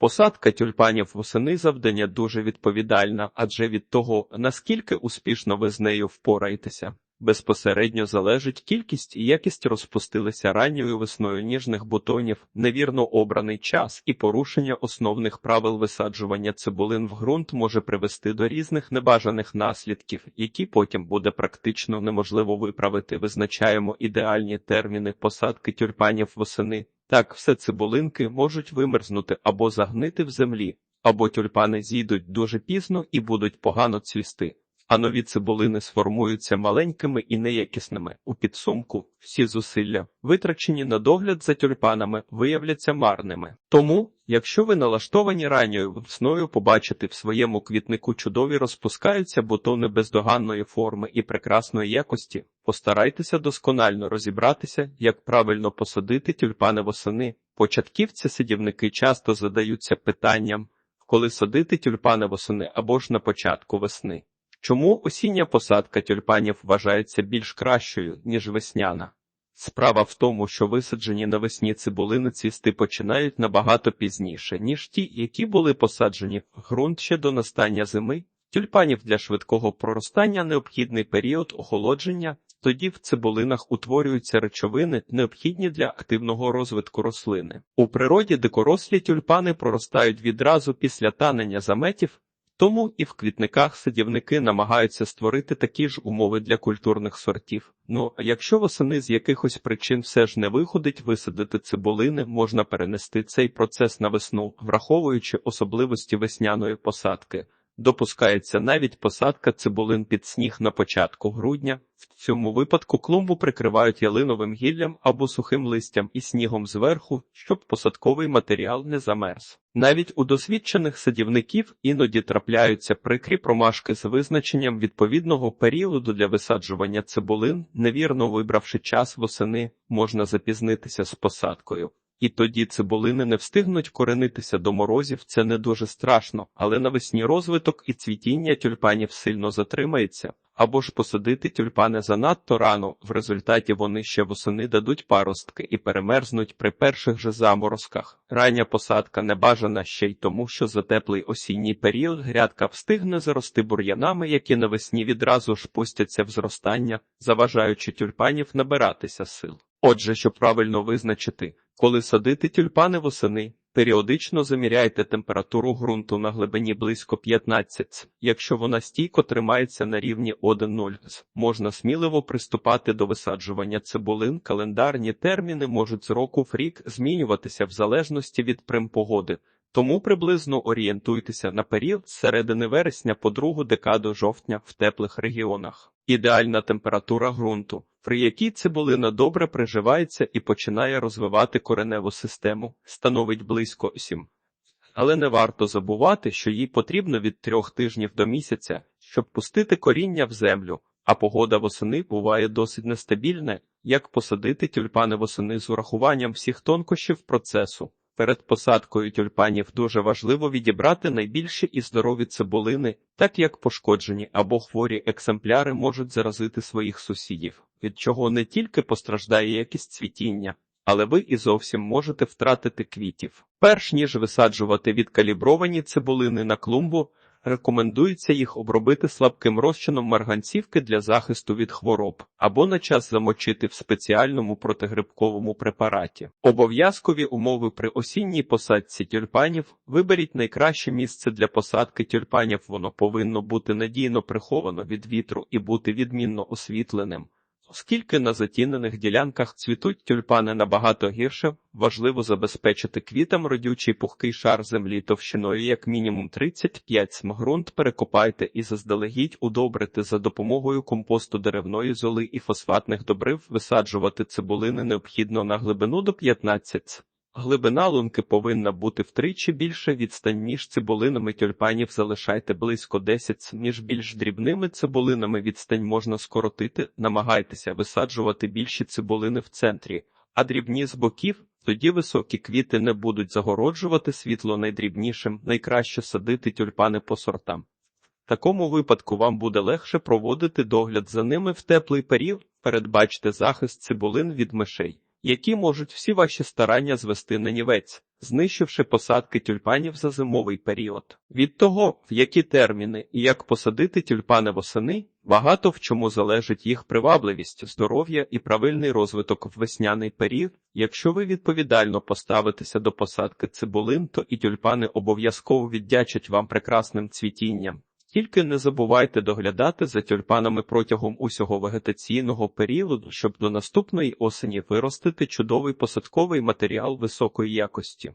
Посадка тюльпанів восени завдання дуже відповідальна, адже від того, наскільки успішно ви з нею впораєтеся, безпосередньо залежить кількість і якість розпустилися ранньою весною ніжних бутонів, невірно обраний час і порушення основних правил висаджування цибулин в ґрунт може привести до різних небажаних наслідків, які потім буде практично неможливо виправити. Визначаємо ідеальні терміни посадки тюльпанів восени. Так, все цибулинки можуть вимерзнути або загнити в землі, або тюльпани зійдуть дуже пізно і будуть погано цвісти, а нові цибулини сформуються маленькими і неякісними. У підсумку всі зусилля, витрачені на догляд за тюльпанами, виявляться марними. Тому, якщо ви налаштовані ранньою весною побачити в своєму квітнику чудові розпускаються бутони бездоганної форми і прекрасної якості, постарайтеся досконально розібратися, як правильно посадити тюльпани восени. Початківці-садівники часто задаються питанням, коли садити тюльпани восени або ж на початку весни. Чому осіння посадка тюльпанів вважається більш кращою, ніж весняна? Справа в тому, що висаджені навесні цибулини цвісти починають набагато пізніше, ніж ті, які були посаджені ґрунт ще до настання зими. Тюльпанів для швидкого проростання необхідний період охолодження, тоді в цибулинах утворюються речовини, необхідні для активного розвитку рослини. У природі дикорослі тюльпани проростають відразу після танення заметів, тому і в квітниках садівники намагаються створити такі ж умови для культурних сортів. Ну а якщо восени з якихось причин все ж не виходить висадити цибулини, можна перенести цей процес на весну, враховуючи особливості весняної посадки. Допускається навіть посадка цибулин під сніг на початку грудня. В цьому випадку клумбу прикривають ялиновим гіллям або сухим листям і снігом зверху, щоб посадковий матеріал не замерз. Навіть у досвідчених садівників іноді трапляються прикрі промашки з визначенням відповідного періоду для висаджування цибулин, невірно вибравши час восени, можна запізнитися з посадкою. І тоді цибулини не встигнуть коренитися до морозів, це не дуже страшно, але навесні розвиток і цвітіння тюльпанів сильно затримається, або ж посадити тюльпани занадто рано, в результаті вони ще восени дадуть паростки і перемерзнуть при перших же заморозках. Рання посадка не бажана ще й тому, що за теплий осінній період грядка встигне зарости бур'янами, які навесні відразу ж пустяться в зростання, заважаючи тюльпанів набиратися сил. Отже, щоб правильно визначити, коли садити тюльпани восени, періодично заміряйте температуру ґрунту на глибині близько 15. Якщо вона стійко тримається на рівні 1,0, можна сміливо приступати до висаджування цибулин. Календарні терміни можуть з року в рік змінюватися в залежності від примпогоди. Тому приблизно орієнтуйтеся на період з середини вересня по другу декаду жовтня в теплих регіонах. Ідеальна температура ґрунту, при якій цибулина добре приживається і починає розвивати кореневу систему, становить близько 7. Але не варто забувати, що їй потрібно від трьох тижнів до місяця, щоб пустити коріння в землю, а погода восени буває досить нестабільна, як посадити тюльпани восени з урахуванням всіх тонкощів процесу. Перед посадкою тюльпанів дуже важливо відібрати найбільші і здорові цибулини, так як пошкоджені або хворі екземпляри можуть заразити своїх сусідів, від чого не тільки постраждає якість цвітіння, але ви і зовсім можете втратити квітів. Перш ніж висаджувати відкалібровані цибулини на клумбу, рекомендується їх обробити слабким розчином марганцівки для захисту від хвороб або на час замочити в спеціальному протигрибковому препараті. Обов'язкові умови при осінній посадці тюльпанів виберіть найкраще місце для посадки тюльпанів. Воно повинно бути надійно приховано від вітру і бути відмінно освітленим. Оскільки на затінених ділянках цвітуть тюльпани набагато гірше, важливо забезпечити квітам родючий пухкий шар землі товщиною як мінімум 35 см. Грунт перекопайте і заздалегідь удобрити за допомогою компосту деревної золи і фосфатних добрив висаджувати цибулини необхідно на глибину до 15 см. Глибина лунки повинна бути втричі більше відстань між цибулинами тюльпанів залишайте близько 10 см. між більш дрібними цибулинами відстань можна скоротити, намагайтеся висаджувати більші цибулини в центрі, а дрібні з боків, тоді високі квіти не будуть загороджувати світло найдрібнішим, найкраще садити тюльпани по сортам. В такому випадку вам буде легше проводити догляд за ними в теплий період, передбачте захист цибулин від мишей які можуть всі ваші старання звести на нівець. знищивши посадки тюльпанів за зимовий період. Від того, в які терміни і як посадити тюльпани восени, багато в чому залежить їх привабливість, здоров'я і правильний розвиток в весняний період. Якщо ви відповідально поставитеся до посадки цибулин, то і тюльпани обов'язково віддячать вам прекрасним цвітінням. Тільки не забувайте доглядати за тюльпанами протягом усього вегетаційного періоду, щоб до наступної осені виростити чудовий посадковий матеріал високої якості.